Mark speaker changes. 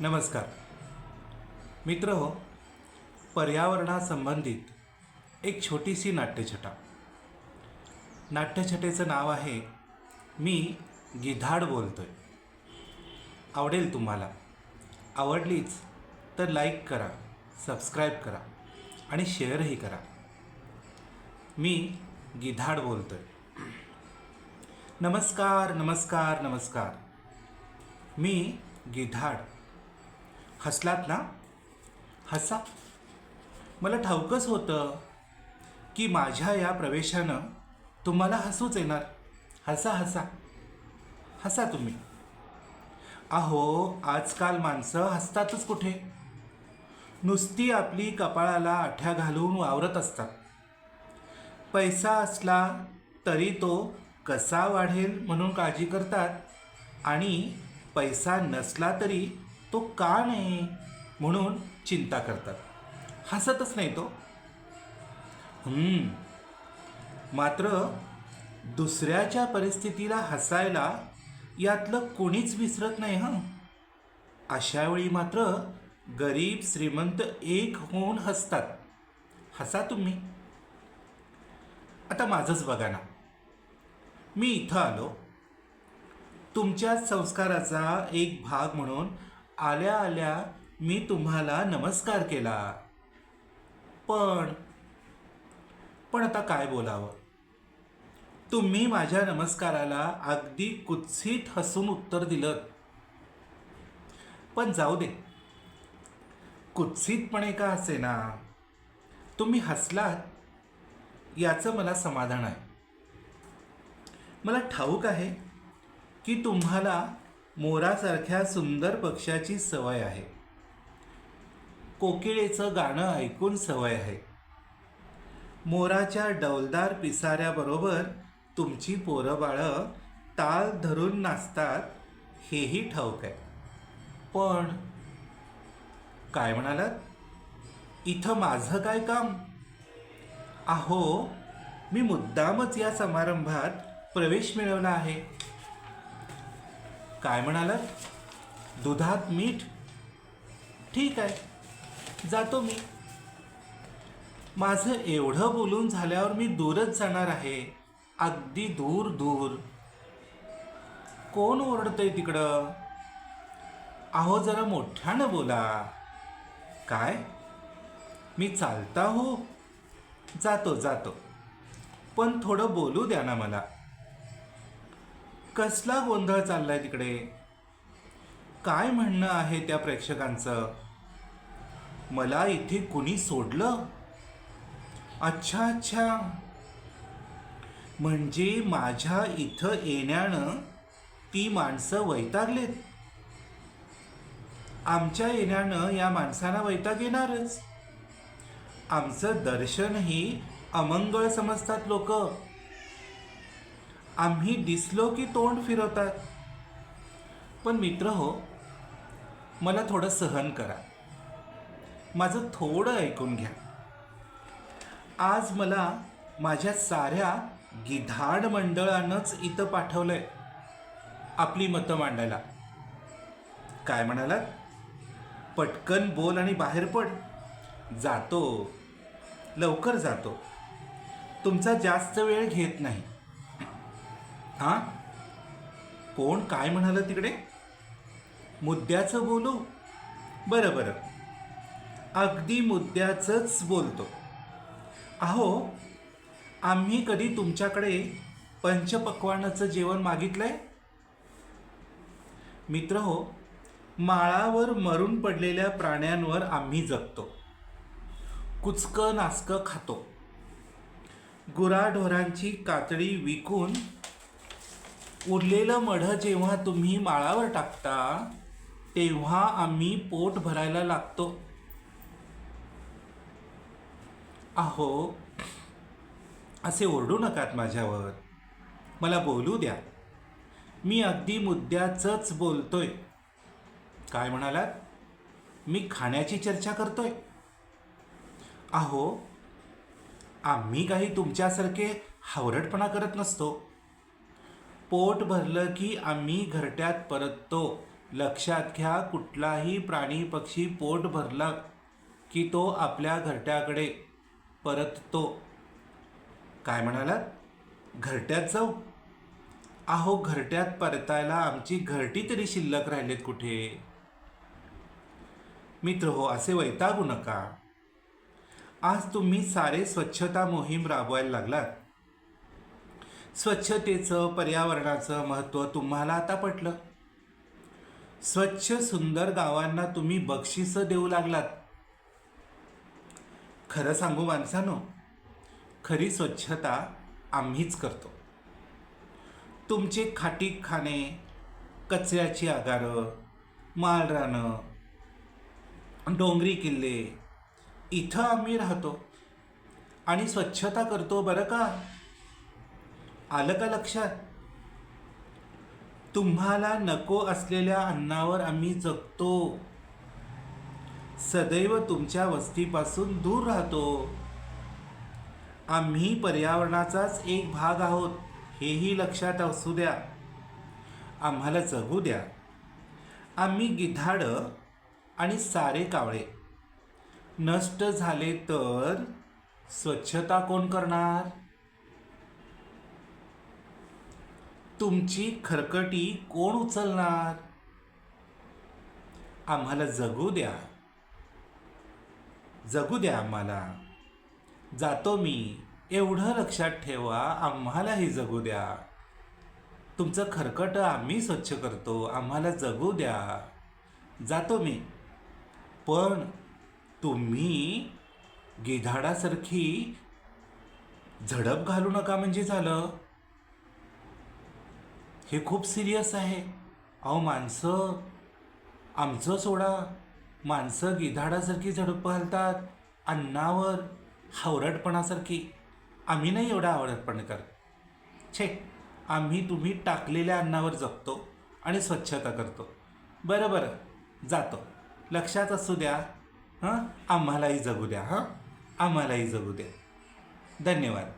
Speaker 1: नमस्कार. मित्र हो पर्यावरणासंबंधित एक छोटीशी नाट्यछटा. नाट्यछटेचं नाव आहे मी गिधाड बोलतोय. आवडेल तुम्हाला. आवडलीच तर लाईक करा सबस्क्राईब करा आणि शेअरही करा. मी गिधाड बोलतोय. नमस्कार नमस्कार नमस्कार. मी गिधाड. हसलात ना? हसा. मला ठाऊकच होतं की माझ्या या प्रवेशानं तुम्हाला हसूच येणार. हसा हसा. हसा तुम्ही. अहो आजकाल माणसं हसतातच कुठे? नुसती आपली कपाळाला आठ्या घालून वावरत असतात. पैसा असला तरी तो कसा वाढेल म्हणून काळजी करतात आणि पैसा नसला तरी तो का नाही म्हणून चिंता करतात. हसतच नाही तो. हम्म. मात्र दुसऱ्याच्या परिस्थितीला हसायला यातलं कोणीच विसरत नाही हं. अशावेळी मात्र गरीब श्रीमंत एक होऊन हसतात. हसा तुम्ही. आता माझंच बघा ना. मी इथं आलो. तुमच्या संस्काराचा एक भाग म्हणून आल्या आल्या मी तुम्हाला नमस्कार केला. पण पण आता काय बोलावं? तुम्ही माझ्या नमस्काराला अगदी कुत्सित हसून उत्तर दिलं पण जाऊ दे. कुत्सितपणे का असे ना तुम्ही हसलात? याचं मला समाधान आहे. मला ठाऊक आहे की तुम्हाला मोरासारख्या सुंदर पक्ष्याची सवय आहे. कोकिळेचं गाणं ऐकून सवय आहे. मोराच्या डौलदार पिसाऱ्याबरोबर तुमची पोरं बाळं ताल धरून नाचतात हेही ठाऊक आहे. पण काय म्हणालात? इथं माझं काय काम? अहो मी मुद्दामच या समारंभात प्रवेश मिळवला आहे. काय म्हणाला दुधात मीठ? ठीक आहे जातो मी. माझं एवढं बोलून झाल्यावर मी दूरच जाणार आहे. अगदी दूर दूर. कोण ओरडतंय तिकडं? अहो जरा मोठ्यानं बोला. काय? मी चालता हो? जातो जातो. पण थोडं बोलू द्या ना मला. कसला गोंधळ चाललाय तिकडे? काय म्हणणं आहे त्या प्रेक्षकांचं? मला इथे कुणी सोडलं? अच्छा अच्छा. म्हणजे माझ्या इथं येण्यानं ती माणसं वैतागलेत. आमच्या येण्यानं या माणसांना वैताग येणारच. आमचं दर्शनही अमंगळ समजतात लोक. आम्ही दिसलो की तोंड फिरवतात पण मित्र हो मला थोडं सहन करा. माझं थोडं ऐकून घ्या. आज मला माझ्या साऱ्या गिधाड मंडळानंच इथं पाठवलंय. आपली मतं मांडायला. काय म्हणालात? पटकन बोल आणि बाहेर पड. जातो. लवकर जातो. तुमचा जास्त वेळ घेत नाही. हां? कोण काय म्हणालं तिकडे? मुद्द्याचं बोलू? बरं बरं. अगदी मुद्द्याचंच बोलतो. अहो आम्ही कधी तुमच्याकडे पंचपक्वानाचं जेवण मागितलं आहे मित्र हो माळावर मरून पडलेल्या प्राण्यांवर आम्ही जगतो. कुचकं नाचकं खातो. गुराढोरांची कातडी विकून उरलेलं मढं जेव्हा तुम्ही माळावर टाकता तेव्हा आम्ही पोट भरायला लागतो. अहो असे ओरडू नकात माझ्यावर. मला बोलू द्या. मी अगदी मुद्द्याचंच बोलतोय. काय म्हणालात? मी खाण्याची चर्चा करतोय. अहो आम्ही काही तुमच्यासारखे हावरटपणा करत नसतो. पोट भरलं की आम्ही घरट्यात परततो. लक्षात घ्या कुठलाही प्राणी पक्षी पोट भरला की तो आपल्या घरट्याकडे परततो. काय म्हणालात? घरट्यात जाऊ? अहो घरट्यात परतायला आमची घरटी तरी शिल्लक राहिलेत कुठे? मित्र हो असे वैतागू नका. आज तुम्ही सारे स्वच्छता मोहीम राबवायला लागलात. स्वच्छतेचं पर्यावरणाचं महत्त्व तुम्हाला आता पटलं. स्वच्छ सुंदर गावांना तुम्ही बक्षिसं देऊ लागलात. खरं सांगू माणसानो खरी स्वच्छता आम्हीच करतो. तुमचे खाटीक खाणे कचऱ्याची आगारं माळरानं डोंगरी किल्ले इथं आम्ही राहतो. आणि स्वच्छता करतो बरं का? आलं का लक्षात? तुम्हाला नको असलेल्या अन्नावर आम्ही जगतो. सदैव तुमच्या वस्तीपासून दूर राहतो. आम्ही पर्यावरणाचाच एक भाग आहोत हेही लक्षात असू द्या. आम्हाला जगू द्या. आम्ही गिधाडं आणि सारे कावळे. नष्ट झाले तर स्वच्छता कोण करणार? तुमची खरकटी कोण उचलणार? आम्हाला जगू द्या. जगू द्या आम्हाला. जातो मी. एवढं लक्षात ठेवा आम्हालाही जगू द्या. तुमचं खरकट आम्ही स्वच्छ करतो आम्हाला जगू द्या. जातो मी. पण तुम्ही गिधाडासारखी झडप घालू नका म्हणजे झालं. हे खूप सिरियस आहे. अहो माणसं आमचं सोडा. माणसं गिधाडासारखी झडप घालतात अन्नावर हावरटपणासारखी. आम्ही नाही एवढा आवडतपण करत. छे आम्ही तुम्ही टाकलेल्या अन्नावर जगतो आणि स्वच्छता करतो. बरं बरं. जातो. लक्षात असू द्या. हां? आम्हालाही जगू द्या. हां? आम्हालाही जगू द्या. धन्यवाद.